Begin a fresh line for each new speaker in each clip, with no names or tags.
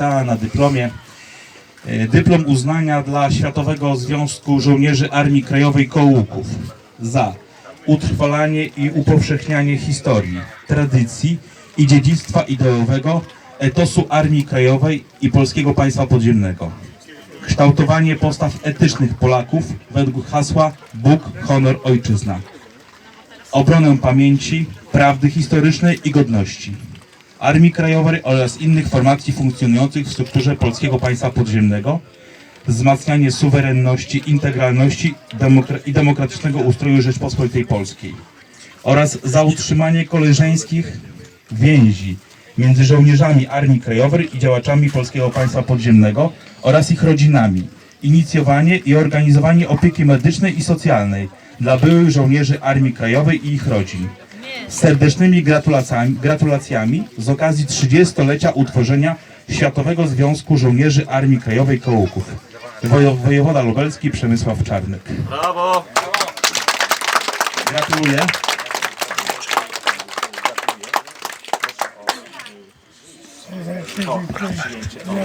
Na dyplomie. E, Dyplom uznania dla Światowego Związku Żołnierzy Armii Krajowej Kołuków za utrwalanie i upowszechnianie historii, tradycji i dziedzictwa ideowego etosu Armii Krajowej i Polskiego Państwa Podziemnego. Kształtowanie postaw etycznych Polaków według hasła Bóg, honor, ojczyzna. Obronę pamięci, prawdy historycznej i godności. Armii Krajowej oraz innych formacji funkcjonujących w strukturze Polskiego Państwa Podziemnego, wzmacnianie suwerenności, integralności i demokratycznego ustroju Rzeczpospolitej Polskiej oraz za utrzymanie koleżeńskich więzi między żołnierzami Armii Krajowej i działaczami Polskiego Państwa Podziemnego oraz ich rodzinami, inicjowanie i organizowanie opieki medycznej i socjalnej dla byłych żołnierzy Armii Krajowej i ich rodzin serdecznymi gratulacjami, gratulacjami z okazji 30-lecia utworzenia Światowego Związku Żołnierzy Armii Krajowej Kołuków. Wojewoda lubelski Przemysław Czarnek.
Brawo!
Gratuluję.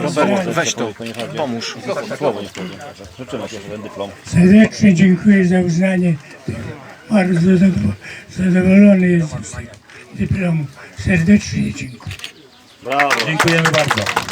Robert, weź to, pomóż. Słowo nie.
Serdecznie dziękuję za uznanie. Bardzo zadowo- zadowolony jestem z tego dyplomu. Serdecznie dziękuję.
Brawo!
Dziękujemy bardzo.